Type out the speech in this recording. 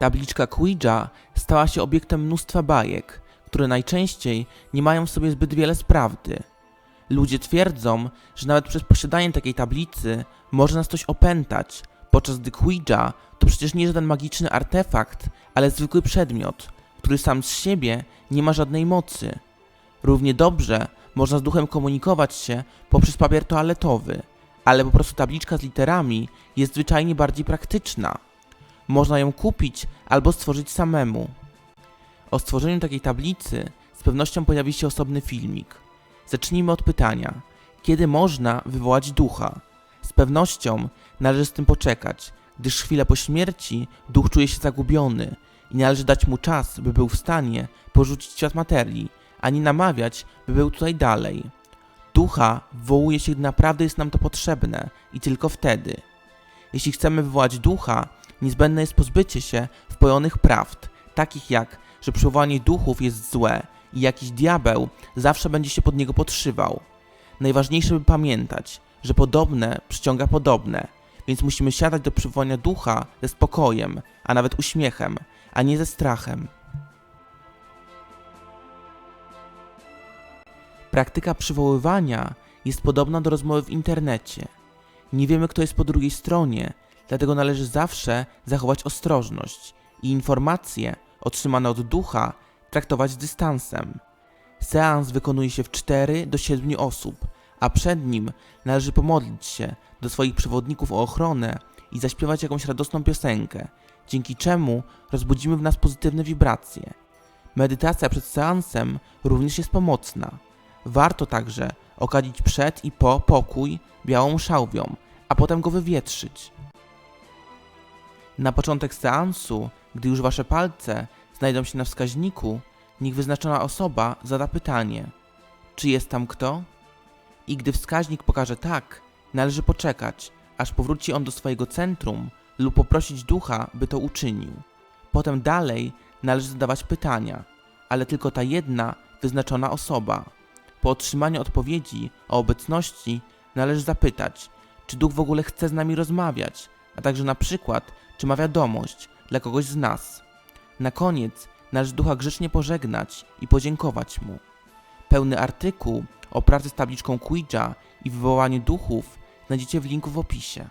Tabliczka Ouija stała się obiektem mnóstwa bajek, które najczęściej nie mają w sobie zbyt wiele z prawdy. Ludzie twierdzą, że nawet przez posiadanie takiej tablicy może nas coś opętać, podczas gdy Ouija to przecież nie żaden magiczny artefakt, ale zwykły przedmiot, który sam z siebie nie ma żadnej mocy. Równie dobrze można z duchem komunikować się poprzez papier toaletowy, ale po prostu tabliczka z literami jest zwyczajnie bardziej praktyczna. Można ją kupić albo stworzyć samemu. O stworzeniu takiej tablicy z pewnością pojawi się osobny filmik. Zacznijmy od pytania: kiedy można wywołać ducha? Z pewnością należy z tym poczekać, gdyż chwilę po śmierci duch czuje się zagubiony i należy dać mu czas, by był w stanie porzucić świat materii, ani namawiać, by był tutaj dalej. Ducha wywołuje się, gdy naprawdę jest nam to potrzebne i tylko wtedy. Jeśli chcemy wywołać ducha, niezbędne jest pozbycie się wpojonych prawd, takich jak, że przywołanie duchów jest złe i jakiś diabeł zawsze będzie się pod niego podszywał. Najważniejsze by pamiętać, że podobne przyciąga podobne, więc musimy siadać do przywołania ducha ze spokojem, a nawet uśmiechem, a nie ze strachem. Praktyka przywoływania jest podobna do rozmowy w internecie. Nie wiemy, kto jest po drugiej stronie, dlatego należy zawsze zachować ostrożność i informacje otrzymane od ducha traktować z dystansem. Seans wykonuje się w 4 do 7 osób, a przed nim należy pomodlić się do swoich przewodników o ochronę i zaśpiewać jakąś radosną piosenkę, dzięki czemu rozbudzimy w nas pozytywne wibracje. Medytacja przed seansem również jest pomocna. Warto także okadzić przed i po pokój białą szałwią, a potem go wywietrzyć. Na początek seansu, gdy już wasze palce znajdą się na wskaźniku, niech wyznaczona osoba zada pytanie: Czy jest tam kto? I gdy wskaźnik pokaże tak, należy poczekać, aż powróci on do swojego centrum lub poprosić ducha, by to uczynił. Potem dalej należy zadawać pytania, ale tylko ta jedna wyznaczona osoba. Po otrzymaniu odpowiedzi o obecności należy zapytać, czy duch w ogóle chce z nami rozmawiać, a także na przykład, czy ma wiadomość dla kogoś z nas. Na koniec należy ducha grzecznie pożegnać i podziękować mu. Pełny artykuł o pracy z tabliczką Ouija i wywołaniu duchów znajdziecie w linku w opisie.